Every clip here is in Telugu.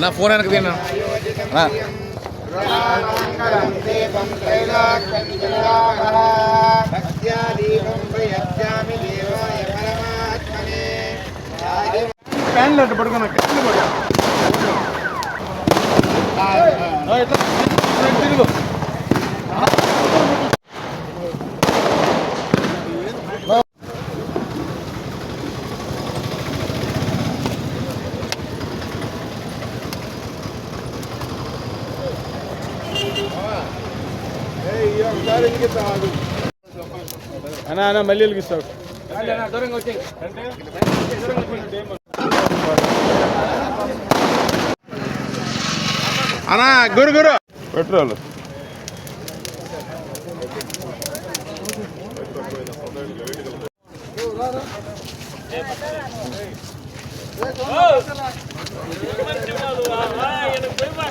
నా ఫోన్ వెనక తిన్నా అన్నా దీపం భక్త్యాదీపం ప్రయత్యామి దేవాయ పరమాత్మనే ఫ్యాన్లు అట్టు పడుకున్నా కింద పడు. ఆ, ఇట్లా ఇట్లా తిరుగు అన్నా అన్న మళ్ళీ వెలిగిస్తావు అన్నా గురు గురు పెట్రోల్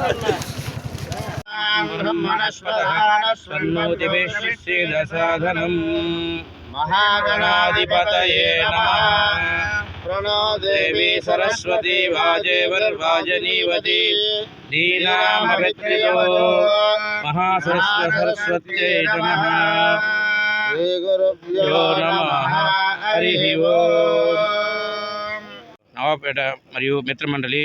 బ్రహ్మణస్పదానస్వన్నోతిభిశ్చిదసాధనం మహాగణాధిపతయే నమః. ప్రణో దేవి సరస్వతి వాజేవర్వాజనీవతి ఓం నవాపేట మరియు మిత్రమండలి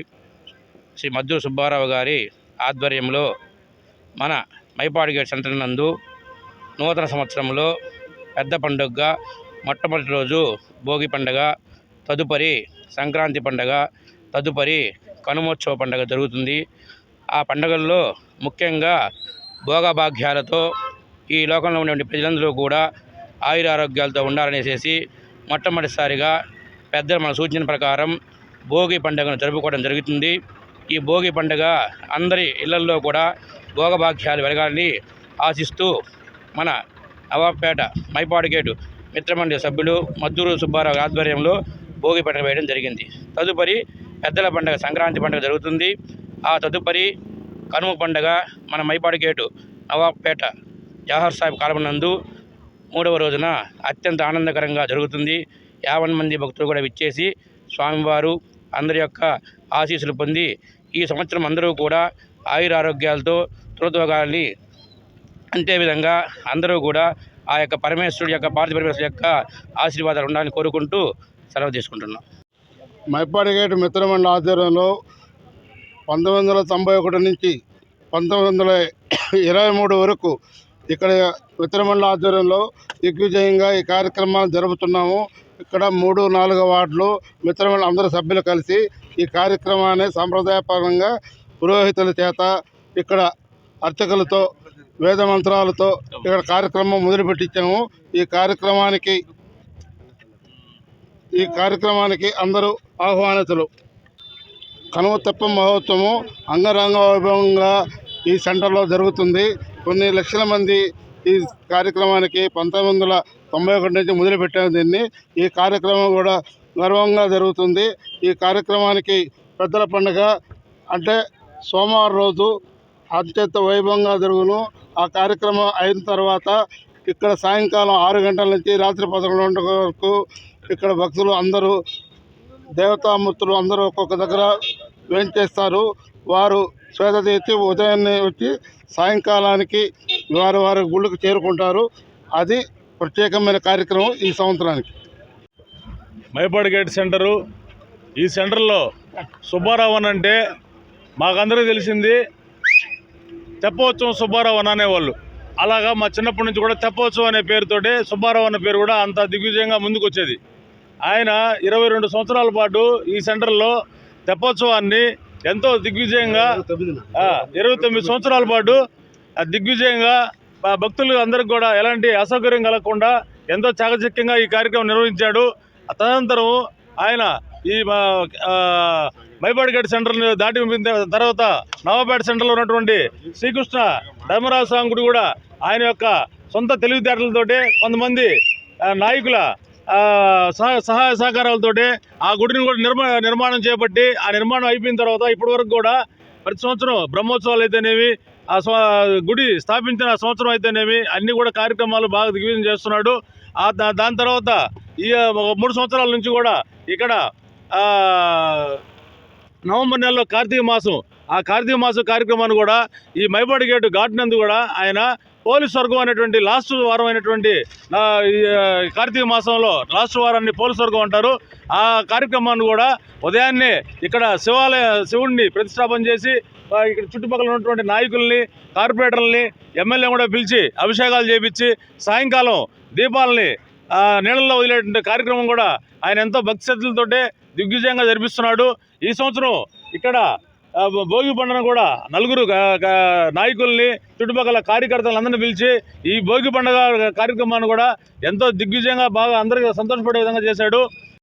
శ్రీ మద్దు సుబ్బారావు గారి ఆధ్వర్యంలో మన మైపాడు గేట్ సెంటర్ నందు నూతన సంవత్సరంలో పెద్ద పండుగగా మొట్టమొదటి రోజు భోగి పండగ తదుపరి సంక్రాంతి పండగ తదుపరి కనుమోత్సవ పండగ జరుగుతుంది. ఆ పండగల్లో ముఖ్యంగా భోగభాగ్యాలతో ఈ లోకంలో ఉండే ప్రజలందరూ కూడా ఆయుర ఆరోగ్యాలతో మొట్టమొదటిసారిగా పెద్దల మన సూచన ప్రకారం భోగి పండుగను జరుపుకోవడం జరుగుతుంది. ఈ భోగి పండుగ అందరి ఇళ్ళల్లో కూడా భోగభాగ్యాలు వెలగాలని ఆశిస్తూ మన నవాబ్పేట మైపాడుగేటు మిత్రమండలి సభ్యులు మద్దూరు సుబ్బారావు ఆధ్వర్యంలో భోగి పండుగ వేయడం జరిగింది. తదుపరి పెద్దల పండుగ సంక్రాంతి పండుగ జరుగుతుంది. ఆ తదుపరి కనుమ పండుగ మన మైపాడుగేటు నవాబ్పేట జవహర్ సాహెబ్ కాలం నందు మూడవ రోజున అత్యంత ఆనందకరంగా జరుగుతుంది. యావన్ మంది భక్తులు కూడా విచ్చేసి స్వామివారు అందరి యొక్క ఆశీస్సులు పొంది ఈ సంవత్సరం అందరూ కూడా ఆయురారోగ్యాలతో త్రుతోగాలని అంతేవిధంగా అందరూ కూడా ఆ యొక్క పరమేశ్వరుడు యొక్క పార్వతి పరమేశ్వరుడు యొక్క ఆశీర్వాదాలు ఉండాలని కోరుకుంటూ సెలవు తీసుకుంటున్నాం. మైపాడిగేటు మిత్రమండలి ఆధ్వర్యంలో పంతొమ్మిది వందల తొంభై ఒకటి నుంచి పంతొమ్మిది వందల ఇరవై మూడు వరకు ఇక్కడ మిత్రమండలి ఆధ్వర్యంలో దిగ్విజయంగా ఈ కార్యక్రమాలు జరుపుతున్నాము. ఇక్కడ మూడు నాలుగు వార్డులు మిత్రమండలి అందరు సభ్యులు కలిసి ఈ కార్యక్రమాన్ని సాంప్రదాయపరంగా పురోహితుల చేత ఇక్కడ అర్చకులతో వేద మంత్రాలతో ఇక్కడ కార్యక్రమం మొదలుపెట్టించాము. ఈ కార్యక్రమానికి ఈ కార్యక్రమానికి అందరూ ఆహ్వానితులు. కనుమ తెప్ప మహోత్సవం అంగరంగ వైభవంగా ఈ సెంటర్లో జరుగుతుంది. కొన్ని లక్షల మంది ఈ కార్యక్రమానికి పంతొమ్మిది వందల తొంభై ఒకటి నుంచి మొదలుపెట్టాము దీన్ని. ఈ కార్యక్రమం కూడా గర్వంగా జరుగుతుంది. ఈ కార్యక్రమానికి పెద్దల పండుగ అంటే సోమవారం రోజు అత్యంత వైభవంగా జరుగును. ఆ కార్యక్రమం అయిన తర్వాత ఇక్కడ సాయంకాలం ఆరు గంటల నుంచి రాత్రి పదకొండు గంటల వరకు ఇక్కడ భక్తులు అందరూ దేవతామూర్తులు అందరూ ఒక్కొక్క దగ్గర వేంచేస్తారు. వారు శ్వేత తీర్చి ఉదయాన్నే వచ్చి సాయంకాలానికి వారు వారి గుళ్ళకు చేరుకుంటారు. అది ప్రత్యేకమైన కార్యక్రమం ఈ సంవత్సరానికి. Mypadu gate centre. ఈ సెంటర్లో సుబ్బారావు అని అంటే మాకందరికీ తెలిసింది తెప్పవచ్చం సుబ్బారావు అని అనేవాళ్ళు. అలాగా మా చిన్నప్పటి నుంచి కూడా తెప్పవచ్చం అనే పేరుతోటే సుబ్బారావు అనే పేరు కూడా అంత దిగ్విజయంగా ముందుకు వచ్చేది ఆయన ఇరవై రెండు సంవత్సరాల పాటు ఈ సెంటర్లో తెప్పోత్సవాన్ని ఎంతో దిగ్విజయంగా ఇరవై తొమ్మిది సంవత్సరాల పాటు ఆ, దిగ్విజయంగా భక్తులు అందరికి కూడా ఎలాంటి అసౌకర్యం కలగకుండా ఎంతో చాకచక్యంగా ఈ కార్యక్రమం నిర్వహించాడు. తదనంతరం ఆయన ఈ మా- సెంటర్ దాటి తర్వాత నవాపేట సెంటర్లో ఉన్నటువంటి శ్రీకృష్ణ ధర్మరాజ స్వామి గుడి కూడా ఆయన యొక్క సొంత తెలివితేటలతోటి కొంతమంది నాయకుల సహ సహాయ సహకారాలతోటి ఆ గుడిని కూడా నిర్మా నిర్మాణం చేపట్టి ఆ నిర్మాణం అయిపోయిన తర్వాత ఇప్పటి వరకు కూడా ప్రతి సంవత్సరం బ్రహ్మోత్సవాలు అయితేనేవి ఆ గుడి స్థాపించిన సంవత్సరం అయితేనేమి అన్ని కూడా కార్యక్రమాలు బాగా దిగ్విజయం చేస్తున్నాడు. దాని తర్వాత ఈ మూడు సంవత్సరాల నుంచి కూడా ఇక్కడ నవంబర్ నెలలో కార్తీక మాసం. ఆ కార్తీక మాసం కార్యక్రమాన్ని కూడా ఈ మైపాడు గేటు ఘాట్ కూడా ఆయన పోలీస్ వర్గం అనేటువంటి లాస్ట్ వారం అయినటువంటి ఈ, కార్తీక మాసంలో లాస్ట్ వారాన్ని పోలీస్ వర్గం అంటారు. ఆ కార్యక్రమాన్ని కూడా ఉదయాన్నే ఇక్కడ శివాలయ శివుణ్ణి ప్రతిష్టాపన చేసి ఇక్కడ చుట్టుపక్కల ఉన్నటువంటి నాయకుల్ని కార్పొరేటర్లని ఎమ్మెల్యే కూడా పిలిచి అభిషేకాలు చేపించి సాయంకాలం దీపాలని నీళ్ళల్లో వదిలేటువంటి కార్యక్రమం కూడా ఆయన ఎంతో భక్తి శ్రద్ధలతోటే దిగ్విజయంగా జరిపిస్తున్నాడు. ఈ సంవత్సరం ఇక్కడ భోగి పండుగను కూడా నలుగురు నాయకుల్ని చుట్టుపక్కల కార్యకర్తలందరినీ పిలిచి ఈ భోగి పండుగ కార్యక్రమాన్ని కూడా ఎంతో దిగ్విజయంగా బాగా అందరికీ సంతోషపడే విధంగా చేశాడు.